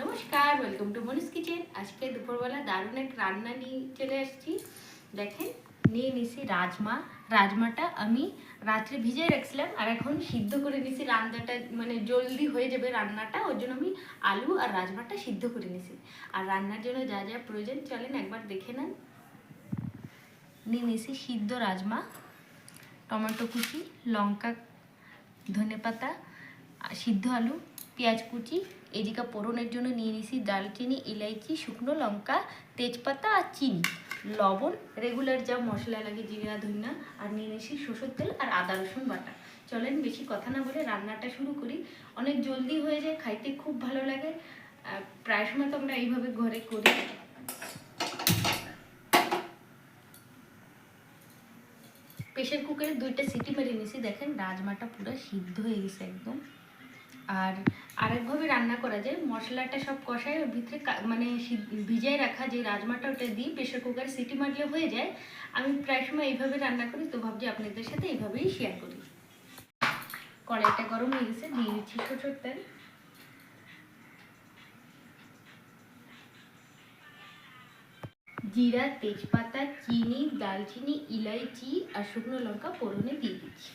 নমস্কার welcome to Moni's kitchen আজকে দুপুরবেলা দারুণ এক রান্না নিয়ে চলে আসছি। দেখেন, নিয়ে নিছি রাজমা। রাজমাটা আমি রাত্রে ভিজিয়ে রাখছিলাম, আর এখন সিদ্ধ করে নিছি রান্নাটা মানে জলদি হয়ে যাবে রান্নাটা, ওর জন্য আমি আলু আর রাজমাটা সিদ্ধ করে নিছি। আর রান্নার জন্য যা যা প্রয়োজন, চলেন একবার দেখে নেন। নিয়ে নিছি সিদ্ধ রাজমা, টমেটো কুচি, লঙ্কা ধনে পাতা সিদ্ধ আলু, পেঁয়াজ কুচি এদিকে পোড়নের জন্য নিয়ে নিছি দালচিনি ইলাইচি, শুকনো লঙ্কা, তেজপাতা আর চিনি। লবণ রেগুলার যা মশলা লাগে জিরা ধনিয়া, আর নিয়ে নিছি সরষের তেল আর আদা, রসুন বাটা। চলেন বেশি কথা না বলে রান্নাটা শুরু করি। অনেক জলদি হয়ে যায়, খাইতে খুব ভালো লাগে। প্রায় সময় তো আমরা এইভাবে ঘরে করি। প্রেশার কুকারে দুইটা সিটি মেরে নিয়েছি দেখেন রাজমাটা পুরো সিদ্ধ হয়ে গেছে একদম। আর আরেকভাবে রান্না করা যায়। মশলাটা সব কষায় ওর ভিতরে মানে ভিজায় রাখা যে রাজমাটা ওটা দিয়ে প্রেশার কুকারে সিটি মারলে হয়ে যায়। আমি প্রায় সময় এইভাবে রান্না করি, তো ভাবছি আপনাদের সাথে এইভাবেই শেয়ার করি। কড়াইটা গরম হয়ে গেছে, দিয়ে দিচ্ছি ছোটোর তেল। জিরা, তেজপাতা, চিনি দালচিনি ইলাইচি আর শুকনো লঙ্কা ফোড়নে দিয়ে দিচ্ছি।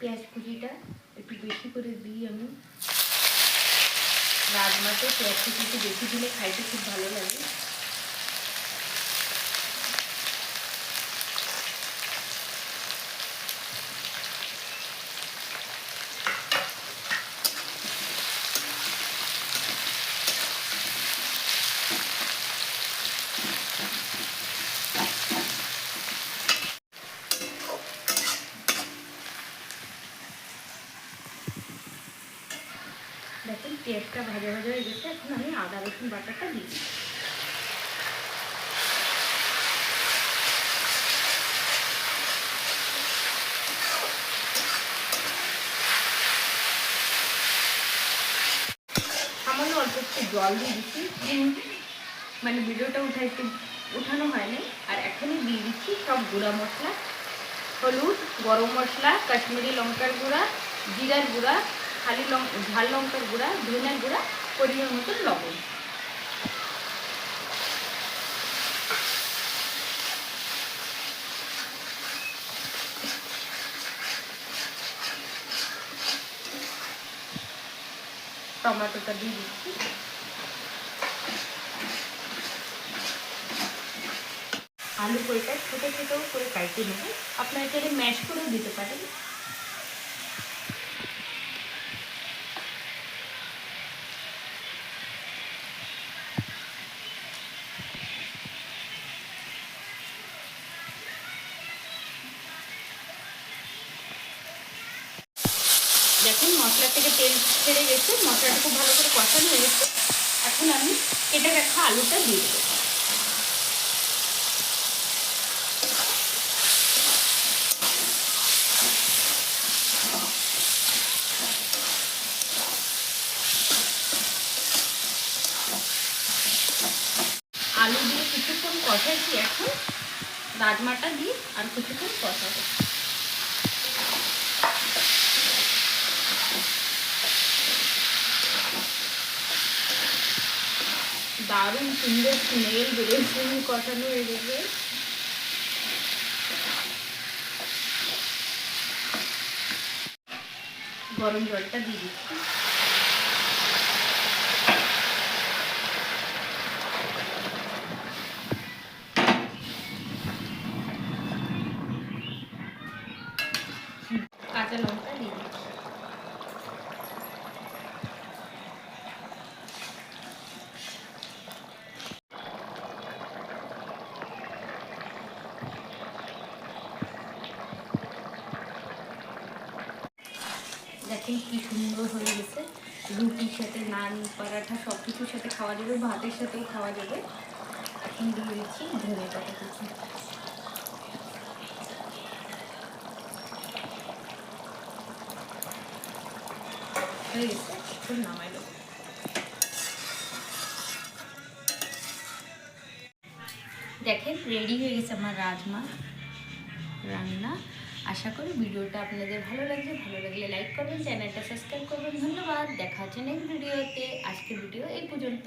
পেঁয়াজ কুচিটা একটু বেশি করে দিই আমি। রাজমাতে পেঁয়াজ কুচি একটু বেশি দিলে খাইতে খুব ভালো লাগে দেখুন পেঁয়াজটা ভাজা ভাজা হয়ে গেছে, এখন আমি আদা, রসুন বাটাটা দিই সামান্য অল্প একটু জল দিয়ে দিচ্ছি। মানে ভিডিওটা উঠা একটু উঠানো হয়নি, আর এখনই দিয়ে দিচ্ছি সব গুঁড়া মশলা। হলুদ, গরম মশলা, কাশ্মীরি লঙ্কার গুঁড়া, জিরার গুঁড়া খালি লঙ্কা ঝাল লঙ্কার গুঁড়া, ধনিয়ার গুঁড়া, পরিমাণ মতন লবণ। টমেটোটা দিয়ে দিচ্ছি। আলু কইটা ছোটো ছোটো করে কাটিয়ে নেবে আপনারা চাইলে ম্যাশ করেও দিতে পারেন। দেখুন মশলা থেকে তেল ছেড়ে গেছে, মশলাটা খুব ভালো করে কষানো হয়ে গেছে। এখন আমি কেটে রাখা আলুটা দিয়ে দেবো। আলু দিয়ে কিছুক্ষণ কষাইছি এখন, রাজমাটা দিয়ে আর কিছুক্ষণ কষাবো। দারুণ সুন্দর স্মেল বেরোচ্ছে কষানো হয়ে গেছে। গরম জলটা দিয়ে দিচ্ছি। কাঁচা লঙ্কা দিয়ে দিচ্ছি দেখেন কি সুন্দর হয়ে গেছে। রুটির সাথে নান, পরাঠা সব কিছুর সাথে খাওয়া যাবে, ভাতের সাথেও খাওয়া যাবে। এখন দিয়ে দিচ্ছি ধনে পাতা কুচি। হয়ে গেছে এখন নামাই দেখেন, রেডি হয়ে গেছে আমার রাজমা রান্না। আশা করি ভিডিওটা আপনাদের ভালো লাগছে ভালো লাগলে লাইক করবেন চ্যানেলটা সাবস্ক্রাইব করবেন। ধন্যবাদ, দেখা হচ্ছে নেক্সট ভিডিওতে আজকের ভিডিও এই পর্যন্ত।